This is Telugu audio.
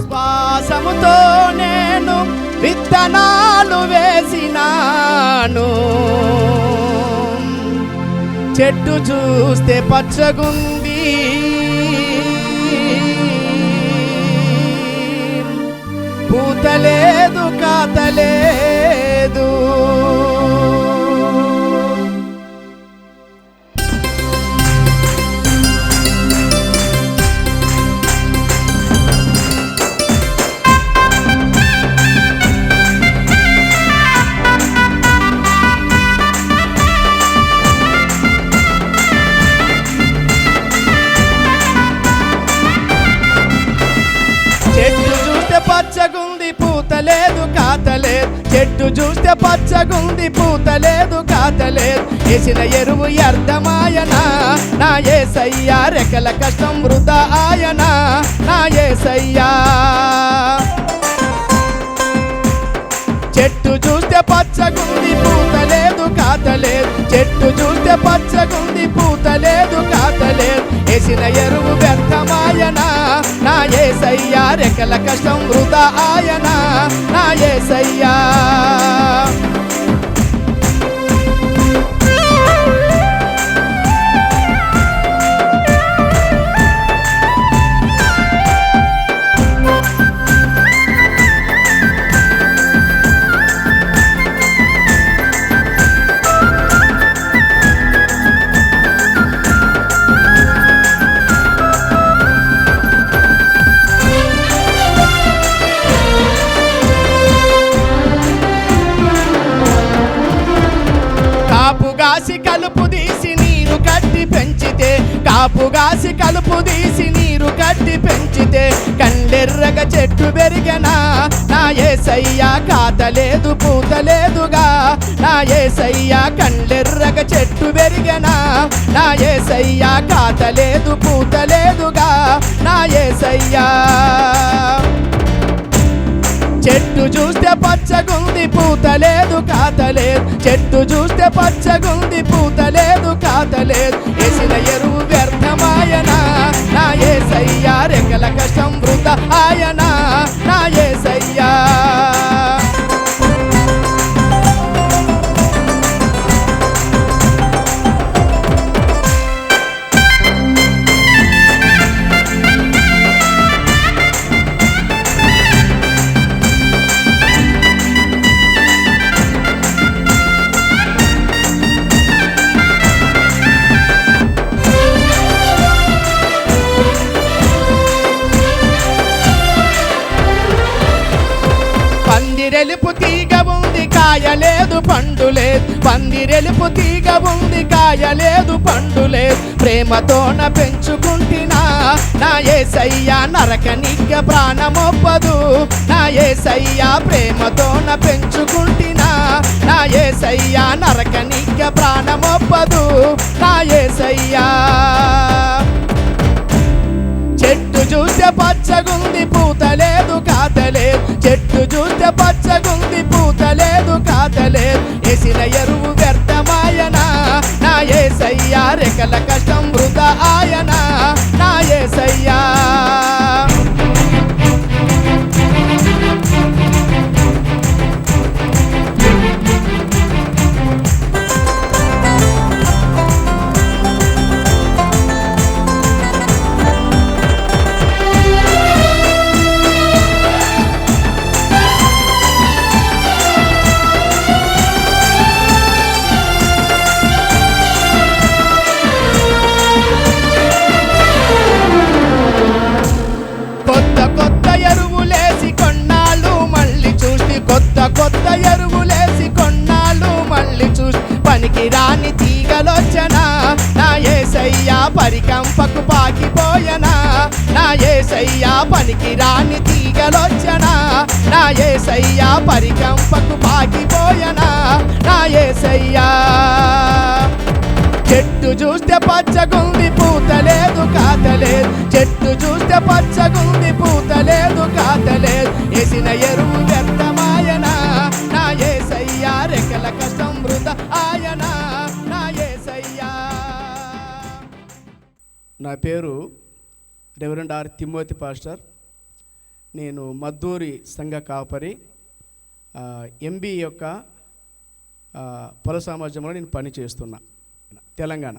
శ్వాసముతో నేను విత్తనాలు వేసినాను. చెట్టు చూస్తే పచ్చగుంది. పూతలేదు లేదు చెట్టు చూస్తే పచ్చగుంది చెట్టు చూస్తే పచ్చగుంది పూతలేదు కాతలేదు. వేసిన ఎరువు అర్థమాయనా నా ఏసయ్యా రెక్కల కష్టం వృధా ఆయనా. నా ఏసయ్యా. ఏసయ్యా రెక్కల కష్టం వృధా ఆయన నా ఏసయ్యా. కాపుగాసి కలుపు తీసి నీరు కట్టి పెంచితే కండెర్రగ చెట్టు పెరిగనా? నా ఏసయ్యా కాతలేదు పూతలేదుగా. నా ఏసయ్యా కండెర్రగ చెట్టు పెరిగనా? నా ఏసయ్యా కాతలేదు పూతలేదుగా. నా ఏసయ్యా చెట్టు చూస్తే పచ్చగుంది పూతలేదు కాతలేదు. చెట్టు చూస్తే పచ్చగుంది పూతలేదు కాతలేదు. వేసిన ఎరువు ఆయనా పందిరెలుపు తీగ ఉంది కాయలేదు పండు లేదు. పందిరెలుపు తీగ ఉంది కాయలేదు పండు లేదు. ప్రేమతోన పెంచుకుంటున్నా నా ఏసయ్యా నరకనిగ్గ ప్రాణమొప్పదు. నా ఏసయ్యా ప్రేమతోన పెంచుకుంటున్నా నా ఏసయ్యా నరకనిగ్గ ప్రాణమొప్పదు. నా ఏసయ్యా చెట్టు చూస్తే పచ్చగుంది పూతలేదు కాతలేదు చెట్టు చూస్తే పచ్చగుంది పూతలేదు కాతలేదు. ఎసిన ఎరువు కొత్త ఎరువులేసి కొన్నాళ్ళు మళ్ళీ చూసి పనికి రాని తీగలొచ్చనా? నా ఏసయ్యా పరికంపకు పాకిపోయనా? నా ఏసయ్యా పనికి రాని తీగలొచ్చనా? నా ఏసయ్యా పరికంపకు పాకిపోయనా? నా ఏసయ్యా చెట్టు చూస్తే పచ్చగుంది పూతలేదు కాతలేదు చెట్టు చూస్తే పచ్చగుంది పూతలేదు కాతలేదు వేసిన ఎరువు ఎంత నా పేరు రెవరెండ్ ఆర్ తిమ్మోతి పాస్టర్ నేను మద్దూరి సంఘ కాపరి. ఎంబీ యొక్క పొల సామర్థ్యంలో నేను పనిచేస్తున్నా తెలంగాణ.